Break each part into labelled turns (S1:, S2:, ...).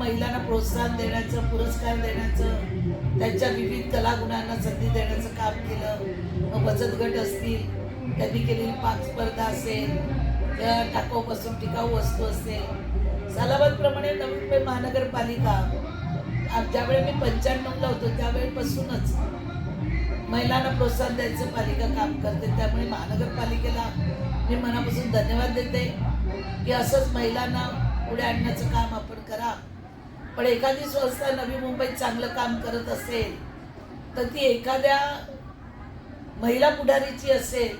S1: महिलांना प्रोत्साहन देण्याचं पुरस्कार देण्याचं त्यांच्या विविध कलागुणांना संधी देण्याचं काम केलं. मग बचत गट असतील त्यांनी केलेली पाक स्पर्धा असेल त्या टाकाऊपासून टिकाऊ वस्तू असेल. सालाबादप्रमाणे नवी मुंबई महानगरपालिका ज्यावेळी मी पंच्याण्णवला होतो त्यावेळेपासूनच महिलांना प्रोत्साहन द्यायचं पालिका काम करते. त्यामुळे महानगरपालिकेला मी मनापासून धन्यवाद देते की असंच महिलांना पुढे आणण्याचं काम आपण करा. पण एखादी संस्था नवी मुंबईत चांगलं काम करत असेल तर ती एखाद्या महिला पुढारीची असेल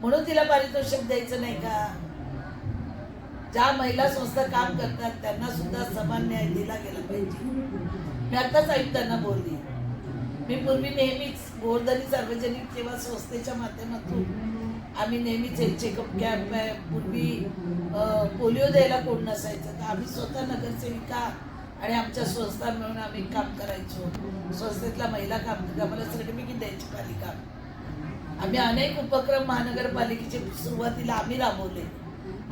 S1: म्हणून तिला पारितोषिक द्यायचं नाही का? ज्या महिला संस्था काम करतात त्यांना सुद्धा समान न्याय दिला गेला पाहिजे. मी आताच आयुक्तांना बोलली मी पूर्वी नेहमीच गोवर्धनी सार्वजनिक सेवा संस्थेच्या माध्यमातून आम्ही नेहमीच एक चेकअप कॅम्प आहे पूर्वी पोलिओ द्यायला कोण नसायचं तर आम्ही स्वतः नगरसेविका आणि आमच्या संस्था मिळून आम्ही काम करायचो. संस्थेतल्या महिला काम आम्हाला सर्टिफिकेट द्यायची पालिका. आम्ही अनेक उपक्रम महानगरपालिकेचे सुरुवातीला आम्ही राबवले.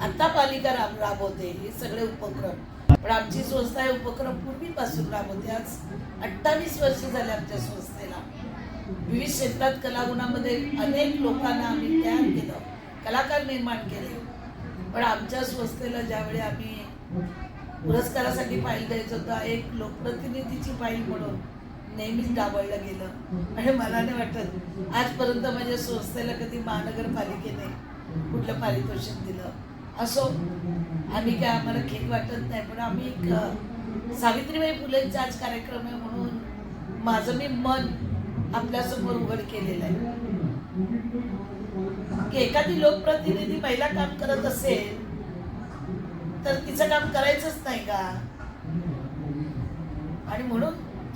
S1: आता पालिका राब राबवते हे सगळे उपक्रम. पण आमची संस्था हे उपक्रम पूर्वीपासून राबवते. आज अठ्ठावीस वर्ष झाले आमच्या संस्थेला. विविध क्षेत्रात कलागुणामध्ये अनेक लोकांना आम्ही तयार केलं. कलाकार निर्माण केले. पण आमच्या संस्थेला ज्यावेळी आम्ही पुरस्कारासाठी फाईल द्यायचं होतं. एक लोकप्रतिनिधीची फाईल म्हणून नेहमीच डावळलं गेलं. आणि मला नाही वाटत आजपर्यंत माझ्या संस्थेला कधी महानगरपालिकेने कुठलं पारितोषिक दिलं. असो आम्ही काय आम्हाला खेद वाटत नाही पण आम्ही एक सावित्रीबाई फुलेंचा आज कार्यक्रम आहे म्हणून माझं मी मन आपल्यासमोर उघड केलेलं आहे. की एखादी लोकप्रतिनिधी महिला काम करत असेल तर तिचं काम करायचंच नाही का? आणि म्हणून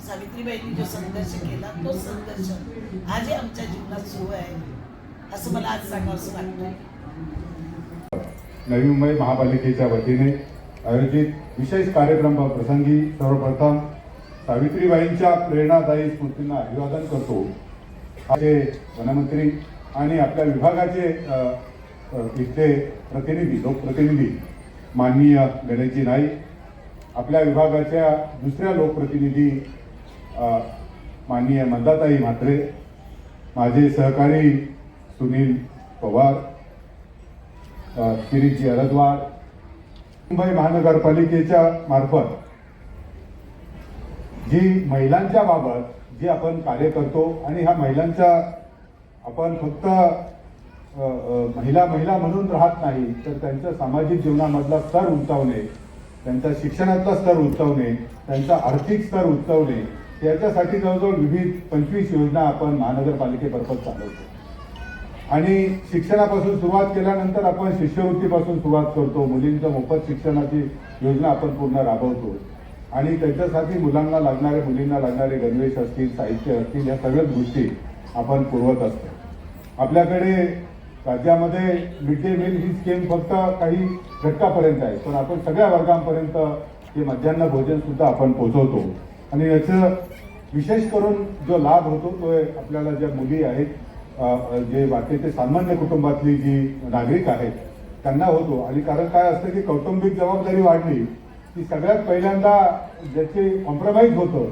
S1: सावित्रीबाईंनी जो संघर्ष केला तो संघर्ष आजही आमच्या जीवनात सुरू आहे असं मला आज सांगावंसं वाटतं
S2: नवी मुंबई महापालिकेच्या वतीने आयोजित विशेष कार्यक्रम प्रसंगी सर्वप्रथम सावित्रीबाईंच्या प्रेरणादायी स्मृतींना अभिवादन करतो. माझे वनमंत्री आणि आपल्या विभागाचे अ, इथले प्रतिनिधी लोकप्रतिनिधी माननीय गणेशजी नाईक आपल्या विभागाच्या दुसऱ्या लोकप्रतिनिधी माननीय मंदाताई म्हात्रे माझे सहकारी सुनील पवार अ, किरीटजी अरदवाड मुंबई महानगरपालिकेच्या मार्फत जी महिलांच्या बाबत जे आपण कार्य करतो आणि ह्या महिलांच्या आपण फक्त महिला महिला म्हणून राहत नाही तर त्यांच्या सामाजिक जीवनामधला स्तर उंचावणे त्यांचा शिक्षणातला स्तर उंचावणे त्यांचा आर्थिक स्तर उंचावणे याच्यासाठी जवळजवळ विविध पंचवीस योजना आपण महानगरपालिकेमार्फत चालवतो. आणि शिक्षणापासून सुरुवात केल्यानंतर आपण शिष्यवृत्तीपासून सुरुवात करतो मुलींच्या मोफत शिक्षणाची योजना आपण पूर्ण राबवतो. आणि त्याच्यासाठी मुलांना लागणारे मुलींना लागणारे गणवेश असतील साहित्य असतील या सगळ्याच गोष्टी आपण पुरवत असतो. आपल्याकडे राज्यामध्ये मिड डे मील ही स्कीम फक्त काही घटकापर्यंत आहे पण आपण सगळ्या वर्गांपर्यंत हे मध्यान्ह भोजन सुद्धा आपण पोहोचवतो. आणि याचं विशेष करून जो लाभ होतो तो आपल्याला ज्या मुली आहेत जे अ, जे बाकीचे सामान्य कुटुंबातली जी नागरिक आहेत त्यांना होतो. आणि कारण काय असतं की कौटुंबिक जबाबदारी वाढली की सगळ्यात पहिल्यांदा ज्याचे कॉम्प्रोमाइज होतं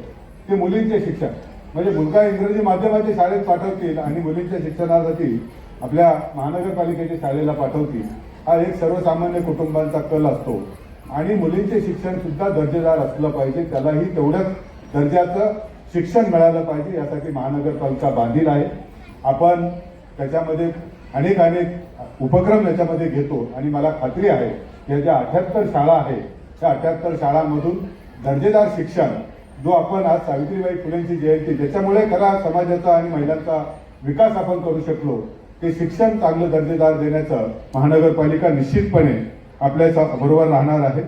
S2: ते मुलींचे शिक्षण. म्हणजे मुलगा इंग्रजी माध्यमाच्या शाळेत पाठवतील आणि मुलींच्या शिक्षणासाठी आपल्या महानगरपालिकेच्या शाळेला पाठवतील हा एक सर्वसामान्य कुटुंबांचा कल असतो. आणि मुलींचे शिक्षण सुद्धा दर्जेदार असलं पाहिजे. त्यालाही तेवढ्याच दर्जाचं शिक्षण मिळालं पाहिजे. यासाठी महानगरपालिका बांधील आहे. आपण त्याच्यामध्ये अनेक अनेक उपक्रम याच्यामध्ये घेतो. आणि मला खात्री आहे की या ज्या अठ्याहत्तर शाळा आहे त्या अठ्याहत्तर शाळांमधून दर्जेदार शिक्षण जो आपण आज सावित्रीबाई फुलेंची जयंती ज्याच्यामुळे खरा समाजाचा आणि महिलांचा विकास आपण करू शकलो ते शिक्षण चांगलं दर्जेदार देण्याचं महानगरपालिका निश्चितपणे आपल्या सा- बरोबर राहणार आहे.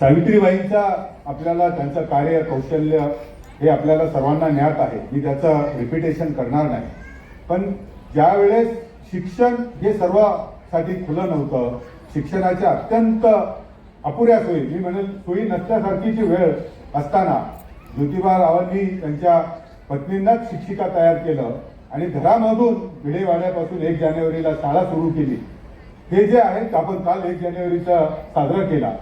S2: सावित्रीबाईंचा आपल्याला त्यांचं कार्य कौशल्य हे आपल्याला सर्वांना ज्ञात आहे. मी त्याचं रिपिटेशन करणार नाही. पण ज्या वेळेस शिक्षण हे सर्वासाठी खुलं नव्हतं शिक्षणाच्या अत्यंत अपुऱ्या सोयी मी म्हणेल सोयी नसल्यासारखीची वेळ असताना ज्योतिबा रावांनी त्यांच्या पत्नींनाच शिक्षिका तयार केलं आणि घरामधून भिडेवाड्यापासून एक जानेवारीला शाळा सुरू केली. हे जे आहे आपण काल एक जानेवारीचा साजरा केला.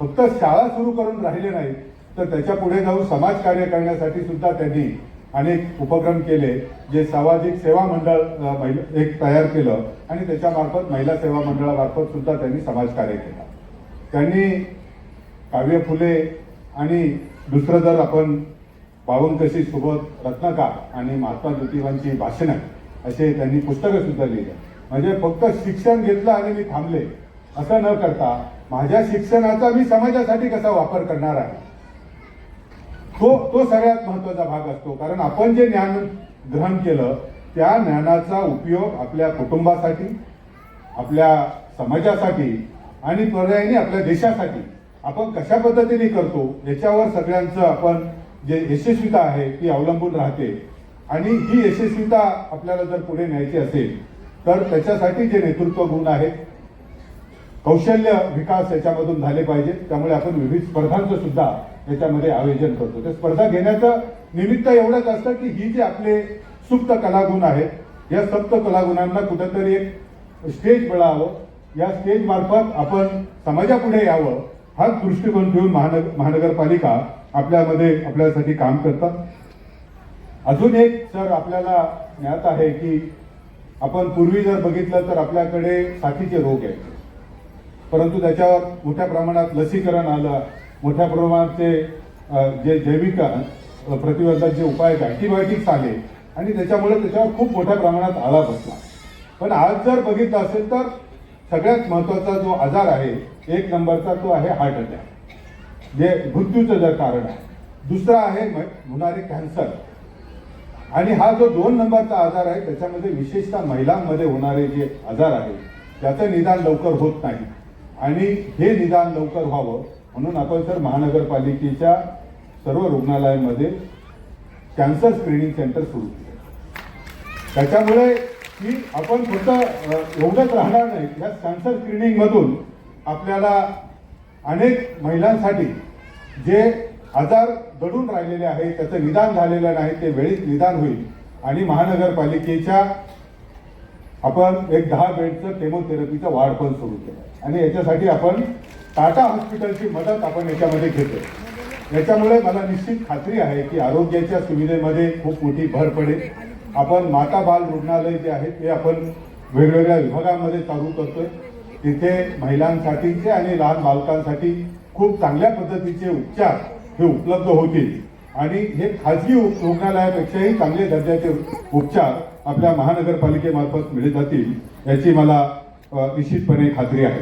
S2: फक्त शाळा सुरू करून राहिले नाही तर त्याच्या पुढे जाऊन समाजकार्य करण्यासाठी सुद्धा त्यांनी अनेक उपक्रम केले जे सामाजिक सेवा मंडळ एक तयार केलं आणि त्याच्यामार्फत महिला सेवा मंडळामार्फत सुद्धा त्यांनी समाजकार्य केलं. त्यांनी काव्य फुले आणि दुसरं जर आपण पावनकशी सोबत रत्नकार आणि महात्मा ज्योतिबांची भाषणं असे त्यांनी पुस्तकं सुद्धा लिहिले. म्हणजे फक्त शिक्षण घेतलं आणि मी थांबले असं न करता माझ्या शिक्षणाचा मी समाजासाठी कसा वापर करणार आहे? तो तो सगळ्यात महत्त्वाचा भाग असतो. कारण आपण जे ज्ञान ग्रहण केलं त्या ज्ञानाचा उपयोग आपल्या कुटुंबासाठी आपल्या समाजासाठी आणि पर्यायाने आपल्या देशासाठी आपण कशा पद्धतीने करतो याच्यावर सगळ्यांचं आपण जे यशस्वीता आहे ती अवलंबून राहते. आणि ही यशस्वीता आपल्याला जर पुढे न्यायची असेल तर त्याच्यासाठी जे नेतृत्व गुण आहेत कौशल्य विकास याच्यामधून झाले पाहिजे. त्यामुळे आपण विविध स्पर्धांचं सुद्धा याच्यामध्ये आयोजन करतो. त्या स्पर्धा घेण्याचं निमित्त एवढंच असतं की ही जे आपले सुप्त कलागुण आहेत या सप्त कलागुणांना कुठंतरी एक स्टेज मिळावं या स्टेज मार्फत आपण समाजापुढे यावं. हाच दृष्टिकोन ठेवून महानगर महानगरपालिका आपल्यामध्ये आपल्यासाठी काम करतात. अजून एक सर आपल्याला ज्ञात आहे की आपण पूर्वी जर बघितलं तर आपल्याकडे साथीचे रोग आहेत. परंतु त्याच्यावर मोठ्या प्रमाणात लसीकरण आलं. मोठ्या प्रमाणाचे जे जैविक प्रतिबंधाचे जे उपाय आहेत अँटीबायोटिक्स आले. आणि त्याच्यामुळे त्याच्यावर खूप मोठ्या प्रमाणात आळा बसला. पण आज जर बघितलं असेल तर सगळ्यात महत्त्वाचा जो आजार आहे एक नंबरचा तो आहे हार्ट अटॅक. जे मृत्यूचं जर कारण आहे. दुसरा आहे होणारे कॅन्सर. आणि हा जो दोन नंबरचा आजार आहे त्याच्यामध्ये विशेषतः महिलांमध्ये होणारे जे आजार आहेत त्याचं निदान लवकर होत नाही. आणि हे निदान लवकर व्हावं म्हणून आपण तर महानगरपालिकेच्या सर्व रुग्णालयांमध्ये कॅन्सर स्क्रीनिंग सेंटर सुरू केलं. त्याच्यामुळे की आपण फक्त एवढंच राहणार नाही. या कॅन्सर स्क्रीनिंगमधून आपल्याला अनेक महिलांसाठी जे आजार दडून राहिलेले आहेत त्याचं निदान झालेलं नाही ते वेळीच निदान होईल. आणि महानगरपालिकेच्या आपण एक दहा बेडचं केमोथेरपीचं वाढ पण सुरू केलं. आणि याच्यासाठी आपण टाटा हॉस्पिटलची मदत आपण याच्यामध्ये घेतो याच्यामुळे मला निश्चित खात्री आहे की आरोग्याच्या सुविधेमध्ये खूप मोठी भर पडेल. आपण माता बाल रुग्णालय जे आहे ते आपण वेगवेगळ्या विभागांमध्ये चालू करतोय. तिथे महिलांसाठीचे आणि लहान बालकांसाठी खूप चांगल्या पद्धतीचे उपचार हे उपलब्ध होतील. आणि हे खाजगी रुग्णालयापेक्षाही चांगले दर्जाचे उपचार आपल्या महानगरपालिकेमार्फत मिळत जातील याची मला निश्चितपणे खात्री आहे.